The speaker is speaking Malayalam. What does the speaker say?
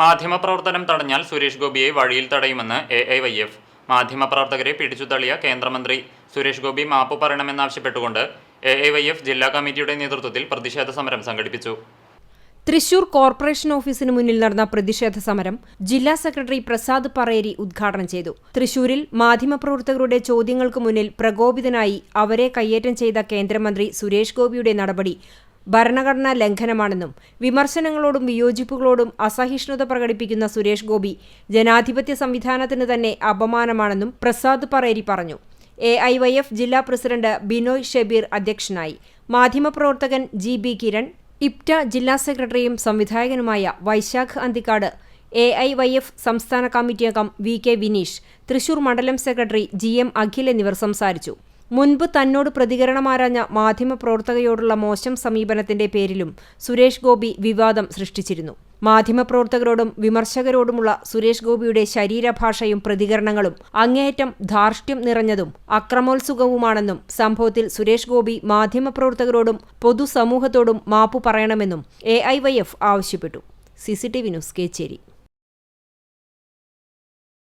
മാധ്യമപ്രവർത്തനം തടഞ്ഞാൽ സുരേഷ് ഗോപിയെ വഴിയിൽ തടയുമെന്ന് എ ഐ വൈ എഫ്. മാധ്യമപ്രവർത്തകരെ പിടിച്ചു തള്ളിയ കേന്ദ്രമന്ത്രി സുരേഷ് ഗോപി മാപ്പ് പറയണമെന്നാവശ്യപ്പെട്ടുകൊണ്ട് എ ഐ വൈ എഫ് ജില്ലാ കമ്മിറ്റിയുടെ നേതൃത്വത്തിൽ പ്രതിഷേധ സമരം സംഘടിപ്പിച്ചു. തൃശൂർ കോർപ്പറേഷൻ ഓഫീസിന് മുന്നിൽ നടന്ന പ്രതിഷേധ സമരം ജില്ലാ സെക്രട്ടറി പ്രസാദ് പറേരി ഉദ്ഘാടനം ചെയ്തു. തൃശൂരിൽ മാധ്യമപ്രവർത്തകരുടെ ചോദ്യങ്ങൾക്ക് മുന്നിൽ പ്രകോപിതനായി അവരെ കയ്യേറ്റം ചെയ്ത കേന്ദ്രമന്ത്രി സുരേഷ് ഗോപിയുടെ നടപടി ഭരണഘടനാ ലംഘനമാണെന്നും വിമർശനങ്ങളോടും വിയോജിപ്പുകളോടും അസഹിഷ്ണുത പ്രകടിപ്പിക്കുന്ന സുരേഷ് ഗോപി ജനാധിപത്യ സംവിധാനത്തിന് തന്നെ അപമാനമാണെന്നും പ്രസാദ് പറേരി പറഞ്ഞു. എ ഐ വൈ എഫ് ജില്ലാ പ്രസിഡന്റ് ബിനോയ് ഷെബീർ അധ്യക്ഷനായി. മാധ്യമപ്രവർത്തകൻ ജി ബി കിരൺ ഇപ്റ്റ ജില്ലാ സെക്രട്ടറിയും സംവിധായകനുമായ Vaishakh Anthikkad A I Y F സംസ്ഥാന കമ്മിറ്റി അംഗം വി കെ വിനീഷ് തൃശൂർ മണ്ഡലം സെക്രട്ടറി ജി എം അഖിൽ എന്നിവർ സംസാരിച്ചു. മുൻപ് തന്നോട് പ്രതികരണമാരാഞ്ഞ മാധ്യമപ്രവർത്തകയോടുള്ള മോശം സമീപനത്തിന്റെ പേരിലും സുരേഷ് ഗോപി വിവാദം സൃഷ്ടിച്ചിരുന്നു. മാധ്യമപ്രവർത്തകരോടും വിമർശകരോടുമുള്ള സുരേഷ് ഗോപിയുടെ ശരീരഭാഷയും പ്രതികരണങ്ങളും അങ്ങേയറ്റം ധാർഷ്ട്യം നിറഞ്ഞതും അക്രമോത്സുകവുമാണെന്നും സംഭവത്തിൽ സുരേഷ് ഗോപി മാധ്യമപ്രവർത്തകരോടും പൊതുസമൂഹത്തോടും മാപ്പു പറയണമെന്നും എ ആവശ്യപ്പെട്ടു. CCTV news Kechery.